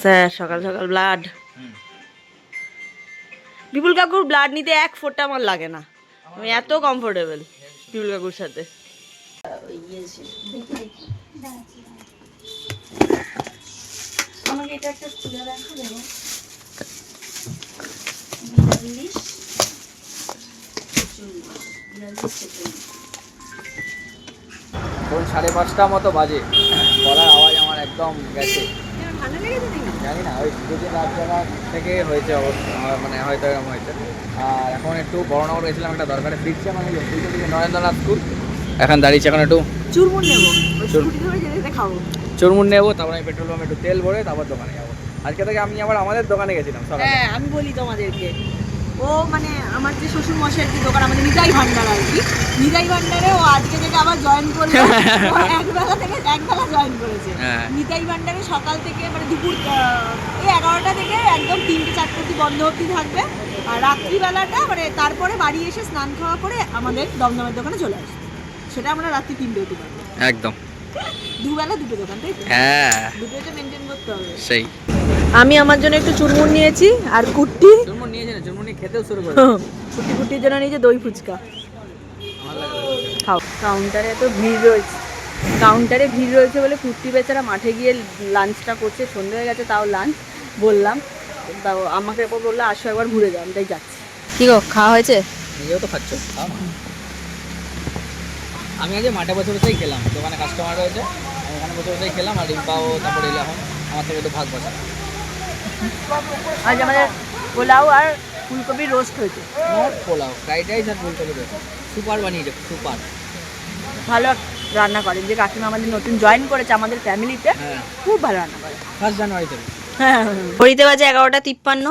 Sir সকাল সকাল blood বিপুল কাকুর ব্লাড নিতে এক ফোঁটা আমার লাগে না। আমি এত কমফোর্টেবল বিপুল কাকুর সাথে। আমাকে এটা একটা খুলে রাখো দেবো বিয়াল্লিশ বিয়াল্লিশ সাড়ে পাঁচটা মতো বাজে। গলার আওয়াজ আমার একদম গেছে। জানি না ওই দুদিন রাত জায়গা থেকে হয়েছে আমার মানে হয়তো এরকম হয়েছে। আর এখন একটু বড়নগর গেছিলাম একটা দরকারে ফিরছে মানে নরেন্দ্রনাথ স্কুল এখন দাঁড়িয়েছি এখন একটু চুরমুন নেব। খাব। চুরমুন নেব তারপরে আমি পেট্রোল পাম্পে একটু তেল ভরে তারপর দোকানে যাব। আজকে থেকে আমি আবার আমাদের দোকানে গেছিলাম হ্যাঁ আমি বলি তোমাদেরকে। ও মানে যে শ্বশুর মশাইয়ের যে দোকান আমাদের নিতাই ভান্ডার আর কি। নিতাই ভান্ডারে ও আজকে থেকে আবার জয়েন করল। একবেলা থেকে একবেলা জয়েন করেছে। হ্যাঁ। নিতাই ভান্ডারে সকাল থেকে মানে দুপুর এই এগারোটা থেকে একদম তিনটে চারটে অব্দি বন্ধ অব্দি থাকবে। আর রাত্রিবেলাটা মানে তারপরে বাড়ি এসে স্নান খাওয়া করে আমাদের দমদমের দোকানে চলে আসবে। সেটা আমরা রাত্রি তিনটে অব্দি পাবো একদম। দুবেলা দুটো দোকান তাই হ্যাঁ। দুটোই মেনটেন করতে হবে। সেই। আমি আমার জন্য একটু চুরমুর নিয়েছি আর কুট্টি। চুরমুন নিয়েছে না চুরমুন খেতেও শুরু করে। কুটি কুটির জন্য নিয়েছে দই ফুচকা। খাও। কাউন্টারে এত ভিড় রয়েছে। কাউন্টারে ভিড় রয়েছে বলে কুর্তি বেচারা মাঠে গিয়ে লাঞ্চটা করছে সন্ধে হয়ে গেছে তাও লাঞ্চ। বললাম তাও আমাকে এরপর বলল আসো একবার ঘুরে যাও আমি তাই যাচ্ছি। কি গো খাওয়া হয়েছে? নিজেও তো খাচ্ছ খাও আমি আজ মাঠে বসে বসেই খেলাম দোকানে কাস্টমার রয়েছে আমি ওখানে বসে বসেই খেলাম আর রিম্পাও তারপরে এলো এখন আমার থেকে একটু ভাগ বসা। আজ আমাদের পোলাও আর ফুলকপির রোস্ট হয়েছে। নট পোলাও ফ্রাইড রাইস আর ফুলকপি রয়েছে সুপার বানিয়েছে সুপার ভালো রান্না করেন যে কাকিমা আমাদের নতুন জয়েন করেছে আমাদের ফ্যামিলিতে হ্যাঁ। খুব ভালো রান্না করে। ফার্স্ট জানুয়ারি থেকে ঘড়িতে বাজে এগারোটা তিপ্পান্ন।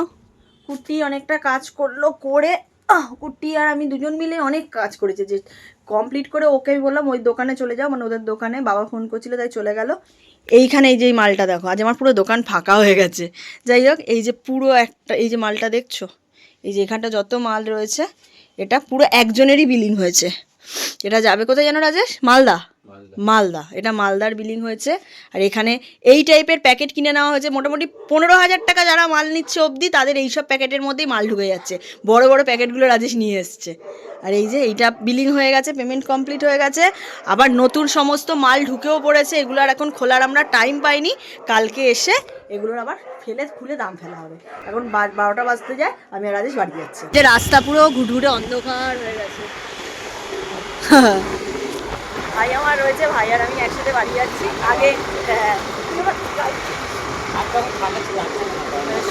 কুর্তি অনেকটা কাজ করল করে আহ, কুর্তি আর আমি দুজন মিলে অনেক কাজ করেছে। যে কমপ্লিট করে ওকে আমি বললাম ওই দোকানে চলে যাও। মানে ওদের দোকানে বাবা ফোন করছিল তাই চলে গেল। এইখানে এই যে মালটা দেখো আজ আমার পুরো দোকান ফাঁকা হয়ে গেছে। যাই হোক এই যে পুরো একটা এই যে মালটা দেখছ? এই যে এখানটা যত মাল রয়েছে, এটা পুরো একজনেরই বিলিং হয়েছে। এটা যাবে কোথায় জানো রাজেশ? মালদা। মালদা। এটা মালদার বিলিং হয়েছে। আর এখানে এই টাইপের প্যাকেট কিনে নেওয়া হয়েছে। মোটামুটি পনেরো হাজার টাকা যারা মাল নিচ্ছে অবধি তাদের এইসব প্যাকেটের মধ্যেই মাল ঢুকে যাচ্ছে। বড় বড় প্যাকেটগুলো রাজেশ নিয়ে এসছে। আর এই যে এইটা বিলিং হয়ে গেছে পেমেন্ট কমপ্লিট হয়ে গেছে। আবার নতুন সমস্ত মাল ঢুকেও পড়েছে। এগুলো আর এখন খোলার আমরা টাইম পাইনি। কালকে এসে এগুলোর আবার ফেলে খুলে দাম ফেলা হবে। এখন বা- বারোটা বাজতে যায় আমি আর রাজেশ বাড়ি যাচ্ছি। যে রাস্তা পুরো ঘুটঘুটে অন্ধকার হয়ে গেছে। ভাই আমার রয়েছে ভাই আর আমি একসাথে বাড়ি যাচ্ছি। আগে আহ,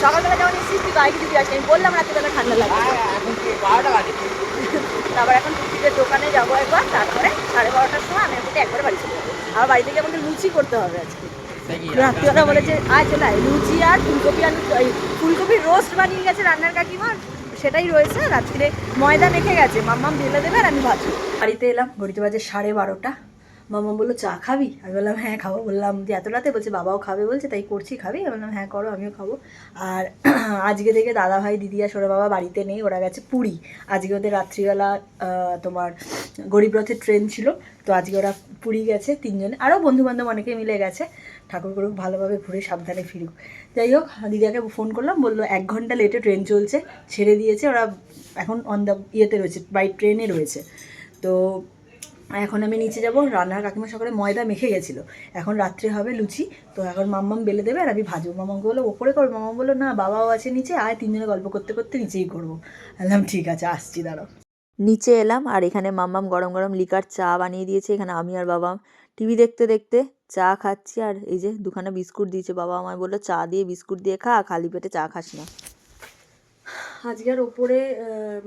সকালবেলা যেমন এসেছিস তুই বাইকে দিতে আসি আমি বললাম রাত্রিবেলা ঠান্ডা লাগে বাজে? তারপর এখন কুর্তিদের দোকানে যাব একবার তারপরে সাড়ে বারোটার সময় আমি এখন একবারে বাড়ি চলে যাব। আমার বাড়ি থেকে আমাকে লুচি করতে হবে আজকে। রাত্রিবেলা বলেছে চলে আয় লুচি আর ফুলকপি আলু ফুলকপির রোস্ট বানিয়ে গেছে রান্নার কাকিমার। সেটাই রয়েছে রাত্রিরে ময়দা মেখে গেছে। মাম্মাম ঢেলে দেবে আর আমি ভাজবো। বাড়িতে এলাম, ঘড়িতে বাজে সাড়ে বারোটা। মাম্মা বলল, চা খাবি? আমি বললাম হ্যাঁ খাব। বললাম, যে এত রাতে? বলছে, বাবাও খাবে। বলছে, তাই করছি, খাবি? আমি বললাম হ্যাঁ করো, আমিও খাব। আর আজকে থেকে দাদা ভাই, দিদি আর সোনা বাবা বাড়িতে নেই, ওরা গেছে পুরী। আজকে ওদের রাত্রিবেলা তোমার গরিব রথের ট্রেন ছিল, তো আজকে ওরা পুরী গেছে তিনজনে। আরও বন্ধু বান্ধব অনেকে মিলে গেছে। ঠাকুর করুক ভালোভাবে ঘুরে সাবধানে ফিরুক। যাই হোক, দিদিয়াকে ফোন করলাম, বলল এক ঘণ্টা লেটে ট্রেন চলছে, ছেড়ে দিয়েছে, ওরা এখন অন দ্য ইয়েতে রয়েছে বাই ট্রেনে রয়েছে। তো এখন আমি নিচে যাব রান্নার কাকিমা সকালে ময়দা মেখে গেছিল। এখন রাত্রে হবে লুচি, তো এখন মাম্মাম বেলে দেবে আর আমি ভাজবো। মামাকে বলল, ওপরে করব মামা বলল, না, বাবাও আছে নিচে, আয় তিনজনে গল্প করতে করতে নিচেই করব। বললাম, ঠিক আছে, আসছি, দাঁড়াও। নিচে এলাম, আর এখানে মাম্মাম গরম গরম লিকার চা বানিয়ে দিয়েছে, এখানে আমি আর বাবা টিভি দেখতে দেখতে চা খাচ্ছি আর এই যে দুখানা বিস্কুট দিয়েছে বাবা আমায় বলল, চা দিয়ে বিস্কুট দিয়ে খা, খালি পেটে চা খাস না। আজকে আর ওপরে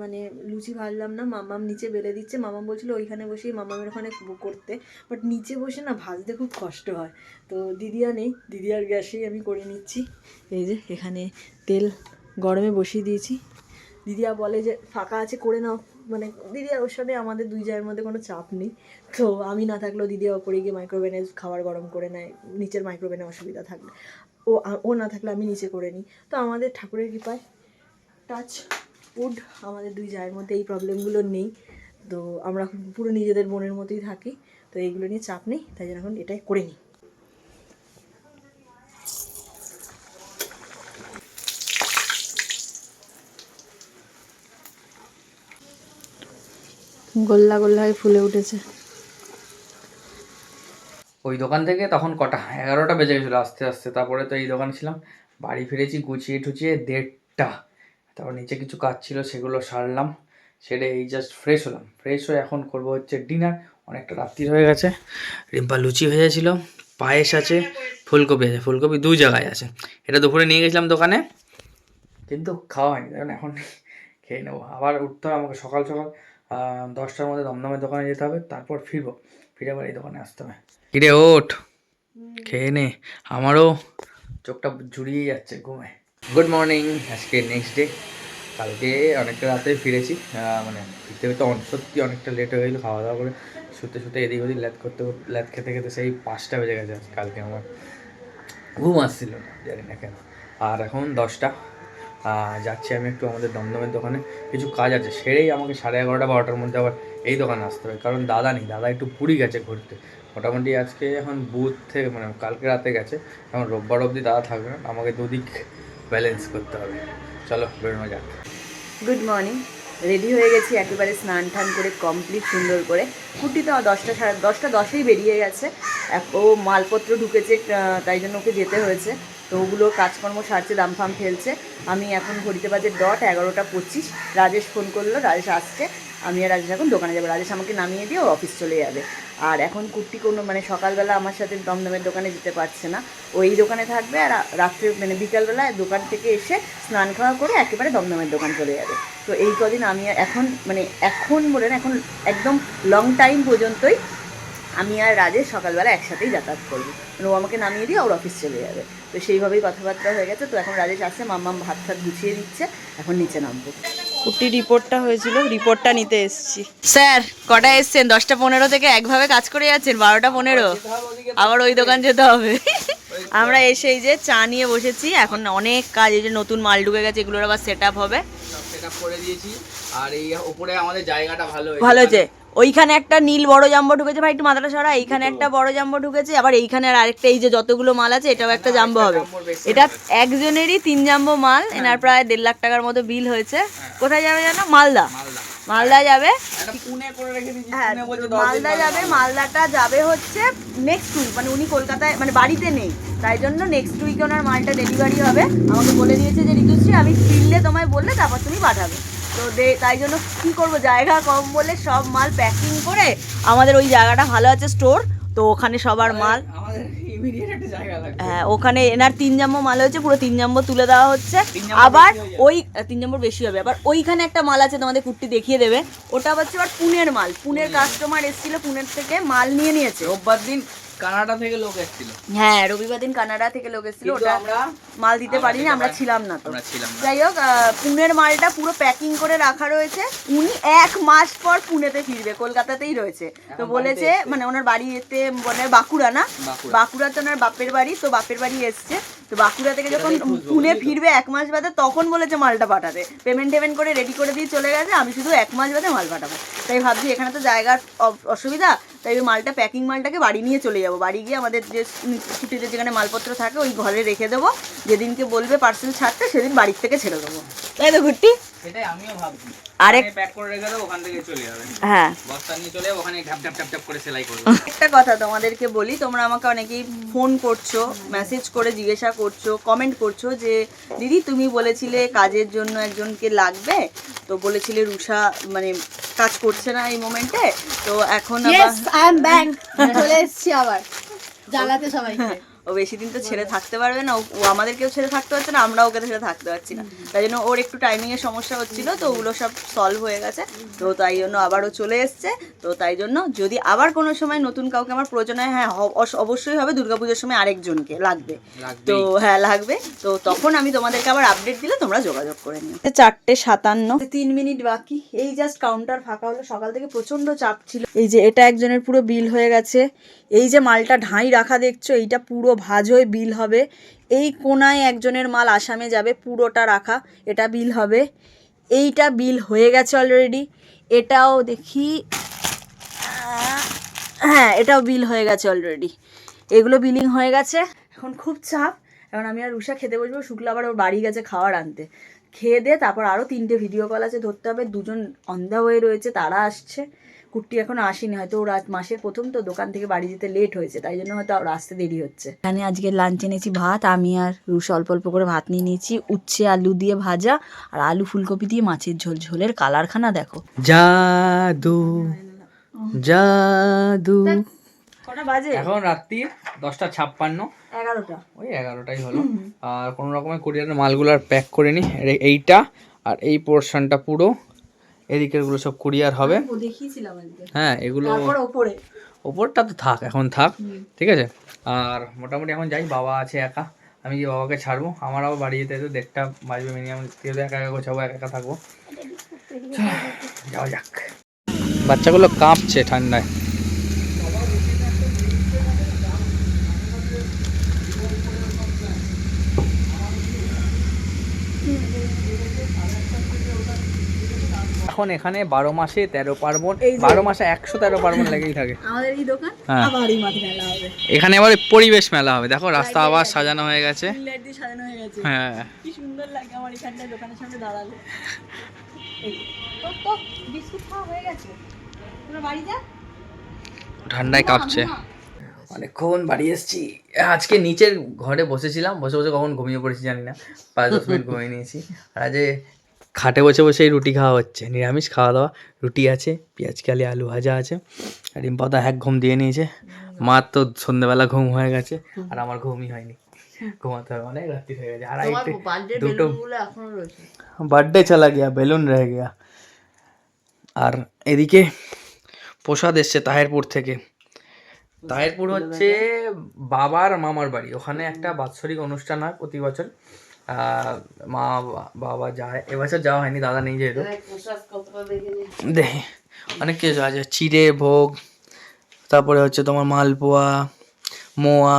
মানে লুচি ভাজলাম না, মামাম নিচে বেলে দিচ্ছে। মামাম বলছিল, ওইখানে বসেই মামামের ওখানে করতে। বাট নিচে বসে না, ভাজতে খুব কষ্ট হয়। তো দিদিয়া নেই দিদিয়ার গ্যাসেই আমি করে নিচ্ছি। এই যে এখানে তেল গরমে বসিয়ে দিয়েছি। দিদিয়া বলে যে, ফাঁকা আছে, করে নাও। মানে দিদিয়ার ওর সাথে আমাদের দুই জায়ের মধ্যে কোনো চাপ নেই। তো আমি না থাকলেও দিদি ওপরে গিয়ে মাইক্রোওভেনে খাবার গরম করে নেয়, নিচের মাইক্রোওভেনে অসুবিধা থাকলে। ও ও না থাকলে আমি নিচে করে নিই। তো আমাদের ঠাকুরের কৃপায় টাচ উড আমাদের দুই জায়ের মধ্যে এই প্রবলেমগুলো নেই। তো আমরা পুরো নিজেদের মনের মতোই থাকি। তো এইগুলো নিয়ে চাপ নেই, তাই জন্য এখন এটাই করে নিই। গোল্লা গোল্লা হয়ে ফুলে উঠেছে। ওই দোকান থেকে তখন কটা? এগারোটা বেজে গেছিল আস্তে আস্তে। তারপরে তো এই দোকান ছিলাম। বাড়ি ফিরেছি, গুছিয়ে টুচিয়ে দেড়টা। তারপর নিচে কিছু কাজ ছিল, সেগুলো সারলাম। সেটা এই জাস্ট ফ্রেশ হলাম। ফ্রেশ হয়ে এখন করব হচ্ছে ডিনার অনেকটা রাত্রি হয়ে গেছে। রিম্পা লুচি ভেজেছিল, পায়েস আছে, ফুলকপি আছে। ফুলকপি দুই জায়গায় আছে। এটা দুপুরে নিয়ে গেছিলাম দোকানে, কিন্তু খাওয়া হয়নি। কারণ এখন খেয়ে নেব। আবার উঠতে হবে আমাকে সকাল সকাল। দশটার মধ্যে দমদমের দোকানে যেতে হবে, তারপর ফিরবো। ফিরে আবার এই দোকানে আসতে হবে। কিরে, ওঠ। খেয়ে নে। আমারও চোখটা জুড়িয়ে যাচ্ছে ঘুমে। গুড মর্নিং আজকে নেক্সট ডে কালকে অনেকটা রাতে ফিরেছি। মানে ফিরতে ফিরতে সত্যি অনেকটা লেট হয়ে গেলো খাওয়া দাওয়া করে শুতে শুতে এদিক ওদিক ল্যাদ করতে ল্যাদ খেতে খেতে সেই পাঁচটা বেজে গেছে কালকে আমার। ঘুম আসছিল না, জানি না কেন। আর এখন দশটা। যাচ্ছি আমি একটু আমাদের দমদমের দোকানে। কিছু কাজ আছে, সেরেই আমাকে সাড়ে এগারোটা বারোটার মধ্যে আবার এই দোকানে আসতে হবে। কারণ দাদা নেই, দাদা একটু পুরী গেছে ঘুরতে। মোটামুটি আজকে এখন বুধ থেকে মানে কালকে রাতে গেছে। এখন রোববার অবধি দাদা থাকবে না, আমাকে দুদিক ব্যালেন্স করতে হবে। চলো, বেরোনো যাক। গুড মর্নিং রেডি হয়ে গেছি একেবারে স্নান টান করে কমপ্লিট সুন্দর করে। কুটি তো দশটা সাড়ে দশটা দশেই বেরিয়ে গেছে। ও মালপত্র ঢুকেছে তাই জন্য ওকে যেতে হয়েছে। তো ওগুলো কাজকর্ম সারছে দাম ফাম ফেলছে। আমি এখন ঘড়িতে বাজে ডট এগারোটা পঁচিশ। রাজেশ ফোন করল, রাজেশ আসছে। আমি আর রাজেশ এখন দোকানে যাব। রাজেশ আমাকে নামিয়ে দিয়ে ও অফিস চলে যাবে। আর এখন কুর্তি কোনো মানে সকালবেলা আমার সাথে দমদমের দোকানে যেতে পারছে না। ওই দোকানে থাকবে আর রাত্রে মানে বিকালবেলা দোকান থেকে এসে স্নান খাওয়া করে একেবারে দমদমের দোকান চলে যাবে। তো এই কদিন আমি এখন মানে এখন বলে না, এখন একদম লং টাইম পর্যন্তই আমি আর রাজেশ সকালবেলা একসাথেই যাতায়াত করব। মানে ও আমাকে নামিয়ে দিয়ে ওর অফিস চলে যাবে। তো সেইভাবেই কথাবার্তা হয়ে গেছে। তো এখন রাজেশ আসছে মাম্মাম ভাত ফাত গুছিয়ে দিচ্ছে এখন নিচে নামবো। কুটি রিপোর্টটা হয়েছিল রিপোর্টটা নিতে এসেছি। স্যার কটা এসছেন? দশটা পনেরো থেকে একভাবে কাজ করে যাচ্ছেন বারোটা পনেরো? আবার ওই দোকান যেতে হবে। আমরা এসে এই যে চা নিয়ে বসেছি। এখন অনেক কাজ এই যে নতুন মাল ঢুকে গেছে এগুলোর আবার সেট আপ হবে সেট করে দিয়েছি। আর এই উপরে আমাদের জায়গাটা ভালো ভালো হয়েছে ওইখানে একটা নীল বড় জাম্বো ঢুকেছে ভাই একটু মাথাটা সরা এইখানে একটা বড় জাম্বো ঢুকেছে আবার এইখানে আর আরেকটা এই যে যতগুলো মাল আছে এটাও একটা জাম্বো হবে। এটা একজনেরই তিন জাম্বো মাল এনার প্রায় দেড় লাখ টাকার মতো বিল হয়েছে। কোথায় যাবে জানো? মালদা। মালদা। যাবে। হ্যাঁ মালদা যাবে মালদাটা যাবে হচ্ছে নেক্সট উইক মানে উনি কলকাতায় মানে বাড়িতে নেই। তাই জন্য নেক্সট উইকে ওনার মালটা ডেলিভারি হবে। আমাকে বলে দিয়েছে যে ঋতুশ্রী আমি ফিরলে তোমায় বললে তারপর তুমি পাঠাবে। তো দে তাই জন্য কি করব? জায়গা কম বলে সব মাল প্যাকিং করে আমাদের ওই জায়গাটা ভালো আছে স্টোর তো ওখানে সবার মাল। হ্যাঁ ওখানে এনার তিন জাম্বো মাল হচ্ছে পুরো তিন জাম্বো তুলে দেওয়া হচ্ছে। আবার। ওই তিন নম্বর বেশি হবে। আবার ওইখানে একটা মাল আছে তোমাদের কুর্তি দেখিয়ে দেবে। ওটা হচ্ছে আবার পুনের মাল। পুনের কাস্টমার এসেছিল পুনের থেকে মাল নিয়ে নিয়েছে। রোববার দিন কানাডা থেকে লোক এসেছিল। হ্যাঁ রবিবার দিন কানাডা থেকে লোক এসেছিল ওটা আমরা মাল দিতে পারিনি আমরা ছিলাম না তো। আমরা ছিলাম যাই হোক পুনের মালটা পুরো প্যাকিং করে রাখা রয়েছে। উনি এক মাস পর পুনেতে ফিরবে কলকাতাতেই রয়েছে। তো বলেছে মানে ওনার বাড়িতে মানে বাঁকুড়া না? বাঁকুড়া। বাঁকুড়াতে ওনার বাপের বাড়ি তো বাপের বাড়ি এসছে। তো বাঁকুড়া থেকে যখন পুনে ফিরবে এক মাস বাদে তখন বলেছে মালটা পাঠাতে। পেমেন্ট টেমেন্ট করে রেডি করে দিয়ে চলে গেছে আমি শুধু এক মাস বাদে মাল পাঠাবো। তাই ভাবছি এখানে তো জায়গার অসুবিধা তাই ওই মালটা প্যাকিং মালটাকে বাড়ি নিয়ে চলে যাব। বাড়ি গিয়ে আমাদের যে ছুটিতে যেখানে মালপত্র থাকে ওই ঘরে রেখে দেবো। যেদিনকে বলবে পার্সেল ছাড়তে সেদিন বাড়ির থেকে ছেড়ে দেবো। তাই তো ঘুরটি সেটাই আমিও ভাবছি। আরেক- প্যাক করে রেখে দেবো ওখান থেকে চলে যাবে। হ্যাঁ। বস্তা নিয়ে চলে ওখানে ঢাপ ঢাপ ঢাপ ঢাপ করে সেলাই করব। একটা কথা তোমাদেরকে বলি তোমরা আমাকে অনেকেই ফোন করছ মেসেজ করে জিজ্ঞাসা করছ কমেন্ট করছ যে দিদি তুমি বলেছিলে কাজের জন্য একজনকে লাগবে? তো বলেছিলে রুষা মানে কাজ করছে না এই মোমেন্টে তো এখন আবার ইয়েস আই এম ব্যাক চলে এসেছি আবার। জ্বালাতে সবাইকে। ও বেশি দিন তো ছেড়ে থাকতে পারবে না ও- আমাদেরকেও ছেড়ে থাকতে পারছে না আমরাও ওকে ছেড়ে থাকতে পারছি না। তাই জন্য ওর একটু টাইমিং এর সমস্যা হচ্ছিল তো ওগুলো সব সলভ হয়ে গেছে। তো তাই জন্য আবারও চলে এসছে। তো তাই জন্য যদি আবার কোনো সময় নতুন কাউকে আমার প্রয়োজন হয় হ্যাঁ অবশ্যই হবে দুর্গাপুজোর সময় আরেকজনকে লাগবে। তো হ্যাঁ লাগবে। তো তখন আমি তোমাদেরকে আবার আপডেট দিলে তোমরা যোগাযোগ করে নিও। চারটে সাতান্ন। তিন মিনিট বাকি। এই জাস্ট কাউন্টার ফাঁকা হলো সকাল থেকে প্রচণ্ড চাপ ছিল। এই যে এটা একজনের পুরো বিল হয়ে গেছে। এই যে মালটা ঢাই রাখা দেখছ এইটা পুরো ভাজ হয়ে বিল হবে। এই কোনায় একজনের মাল আসামে যাবে, পুরোটা রাখা, এটা বিল হবে। এইটা বিল হয়ে গেছে অলরেডি এটাও দেখি হ্যাঁ এটাও বিল হয়ে গেছে অলরেডি এগুলো বিলিং হয়ে গেছে। এখন খুব চাপ, এখন আমি আর উষা খেতে বসবো শুক্লা আবার ওর বাড়ি গেছে খাওয়ার আনতে। খেয়ে দিয়ে তারপর আরও তিনটে ভিডিও কল আছে ধরতে হবে। দুজন অন্ধা হয়ে রয়েছে তারা আসছে। কুট্টি এখনও আসেনি হয়তো ওর মাসের প্রথম তো দোকান থেকে বাড়ি যেতে লেট হয়েছে তাই জন্য হয়তো ওর আসতে দেরি হচ্ছে। এখানে আজকে লাঞ্চ এনেছি ভাত আমি আর রুষ অল্প অল্প করে ভাত নিয়ে নিয়েছি। উচ্ছে আলু দিয়ে ভাজা আর আলু ফুলকপি দিয়ে মাছের ঝোল। ঝোলের কালারখানা দেখো। জাদু জাদু। কটা বাজে? এখন রাত্রি দশটা ছাপ্পান্ন। এগারোটা। ওই এগারোটাই হলো। আর কোনো রকমের কোরিয়ারের মালগুলো আর প্যাক করে নি। এইটা আর এই পোর্শনটা পুরো। এদিকেরগুলো সব কুরিয়ার হবে। দেখিয়েছিলাম হ্যাঁ এগুলো ওপরে। ওপরটা তো থাক এখন থাক। ঠিক আছে? আর মোটামুটি এখন যাই বাবা আছে একা। আমি যে বাবাকে ছাড়বো। আমার আবার বাড়ি যেতে যেতে দেড়টা বাজবে মিনিমাম যেহেতু একা একা গোছাবো একা একা থাকব। যাওয়া যাক। বাচ্চাগুলো কাঁপছে ঠান্ডায়। এখন এখানে বারো মাসে তেরো পার্বণ। বারো মাসে একশো তেরো পার্বণ লেগেই থাকে। আমাদের এই দোকান? হ্যাঁ। আবার এখানে এবারে পরিবেশ মেলা হবে। দেখো রাস্তা আবার সাজানো হয়ে গেছে। হয়ে গেছে। কি সুন্দর লাগে আমার এখানটায় দোকানের সামনে দাঁড়ালে। এই, তো তো বিস্কুট খাওয়া গেছে। বাড়ি যা। ঠান্ডায় কাঁপছে। অনেকক্ষণ বাড়ি এসেছি। আজকে নিচের ঘরে বসেছিলাম বসে বসে কখন ঘুমিয়ে পড়েছি জানি না। পাঁচ দশ মিনিট ঘুমিয়ে নিয়েছি। আর আজ খাটে বসে বসে এই রুটি খাওয়া হচ্ছে। নিরামিষ খাওয়া দাওয়া। রুটি আছে পেঁয়াজ কালি আলু ভাজা আছে। আর রিম্পাদা এক ঘুম দিয়ে নিয়েছে। মার তো সন্ধ্যেবেলা ঘুম হয়ে গেছে আর আমার ঘুমই হয়নি। ঘুমাতে হবে অনেক রাত্রি হয়ে গেছে। আর দুটো বার্থডে চলা গিয়া বেলুন রয়ে গিয়া। আর এদিকে প্রসাদ এসছে তাহেরপুর থেকে। তাহেরপুর হচ্ছে বাবার মামার বাড়ি। ওখানে একটা বাৎসরিক অনুষ্ঠান হয় প্রতি বছর। মা বাবা যায় এবছর যাওয়া হয়নি দাদা নেই যেহেতু। দেখি অনেক কিছু আছে চিড়ে ভোগ তারপরে হচ্ছে তোমার মালপোয়া মোয়া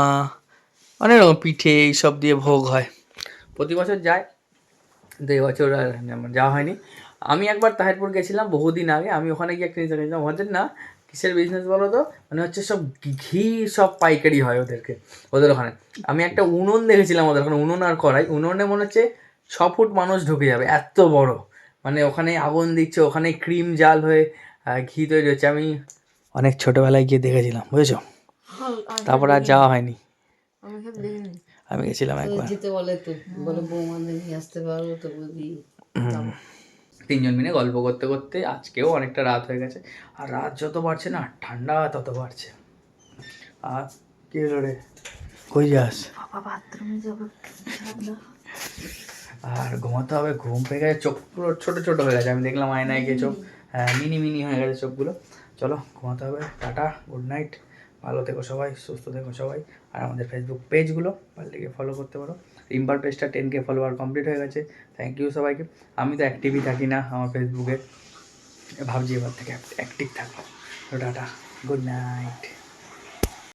অনেক রকম পিঠে এইসব দিয়ে ভোগ হয়। প্রতি বছর যায় কিন্তু এবছর আর যাওয়া হয়নি। আমি একবার তাহিরপুর গেছিলাম বহুদিন আগে আমি ওখানে গিয়ে একটা জিনিস দেখেছিলাম ওদের না কিসের বিজনেস বলো তো মানে হচ্ছে সব ঘি সব পাইকারি হয় ওদেরকে ওদের ওখানে। আমি একটা উনুন দেখেছিলাম ওদের ওখানে উনুন আর কড়াই। উনুনে মনে হচ্ছে ছ ফুট মানুষ ঢুকে যাবে এত বড়। মানে ওখানে আগুন দিচ্ছে ওখানে ক্রিম জাল হয়ে ঘি তৈরি হচ্ছে। আমি অনেক ছোটোবেলায় গিয়ে দেখেছিলাম বুঝেছ? তারপর আর যাওয়া হয়নি। আমি গেছিলাম একবার। যেতে বলে তো বলে বৌমাদের নিয়ে আসতে পারব তো হুম। তিনজন মিলে গল্প করতে করতে আজকেও অনেকটা রাত হয়ে গেছে। আর রাত যত বাড়ছে না ঠান্ডা তত বাড়ছে। আর কি হলো রে? কই যাস? আর ঘুমাতে হবে ঘুম পেয়ে গেছে চোখ পুরো ছোটো ছোটো হয়ে গেছে। আমি দেখলাম আয়নায় গিয়ে চোখ হ্যাঁ মিনি মিনি হয়ে গেছে চোখগুলো। চলো ঘুমাতে হবে। Tata good night. ভালো থেকো সবাই সুস্থ থেকো সবাই। আর আমাদের ফেসবুক পেজগুলো পারলে গিয়ে ফলো করতে পারো। রিম্পার পেজটা টেন কে ফলোয়ার কমপ্লিট হয়ে গেছে। থ্যাংক ইউ সবাইকে। আমি তো অ্যাক্টিভই থাকি না আমার ফেসবুকে ভাবছি এবার থেকে অ্যাক্টিভ থাকব। টাটা। Good night